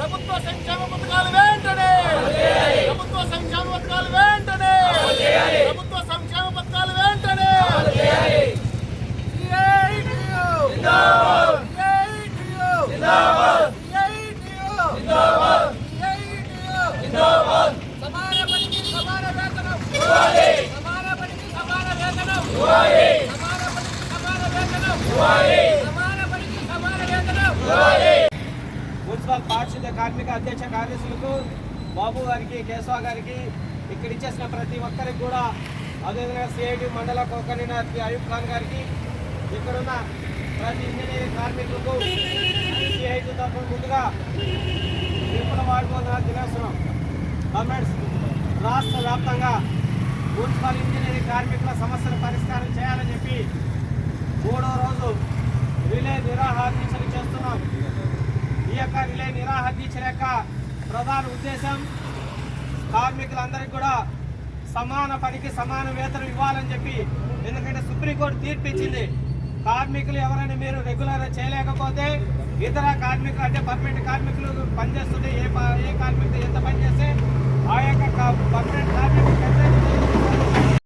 ప్రభుత్వ సంక్షేమ పథకాలు వెంటనే ప్రభుత్వ సంక్షేమ పథకాలు వెంటనే ప్రభుత్వ సంక్షేమ పథకాలు వెంటనే సమాన పనికి సమాన వేతనం సమాన పనికి సమాన వేతనం సమాన పనికి సమాన వేతనం సమాన పనికి సమాన వేతనం మున్సిపల్ పారిశుద్ధ కార్మిక అధ్యక్ష కార్యదర్శులకు బాబు గారికి కేశవ గారికి ఇక్కడ ఇచ్చేసిన ప్రతి ఒక్కరికి కూడా అదేవిధంగా సిఐడి మండల కన్వీనర్ అయూబ్ ఖాన్ గారికి ఇక్కడున్న ప్రతి ఇంజనీరింగ్ కార్మికులకు సిఐటి తరఫున ముందుగా విపుల వాడుకున్న దినోత్సవం. గవర్నమెంట్ రాష్ట్ర వ్యాప్తంగా మున్సిపల్ ఇంజనీరింగ్ కార్మికుల సమస్యల పరిష్కారం యొక్క రిలే నిరాహార యొక్క ప్రధాన ఉద్దేశం. కార్మికులందరికీ కూడా సమాన పనికి సమాన వేతనం ఇవ్వాలని చెప్పి ఎందుకంటే సుప్రీంకోర్టు తీర్పు ఇచ్చింది. కార్మికులు ఎవరైనా మీరు రెగ్యులర్ చేయలేకపోతే ఇతర కార్మికులు అంటే పర్మనెంట్ కార్మికులు పనిచేస్తుంటే ఏ ఏ కార్మికులు ఎంత పనిచేస్తే ఆ యొక్క పర్మనెంట్ కార్మికులు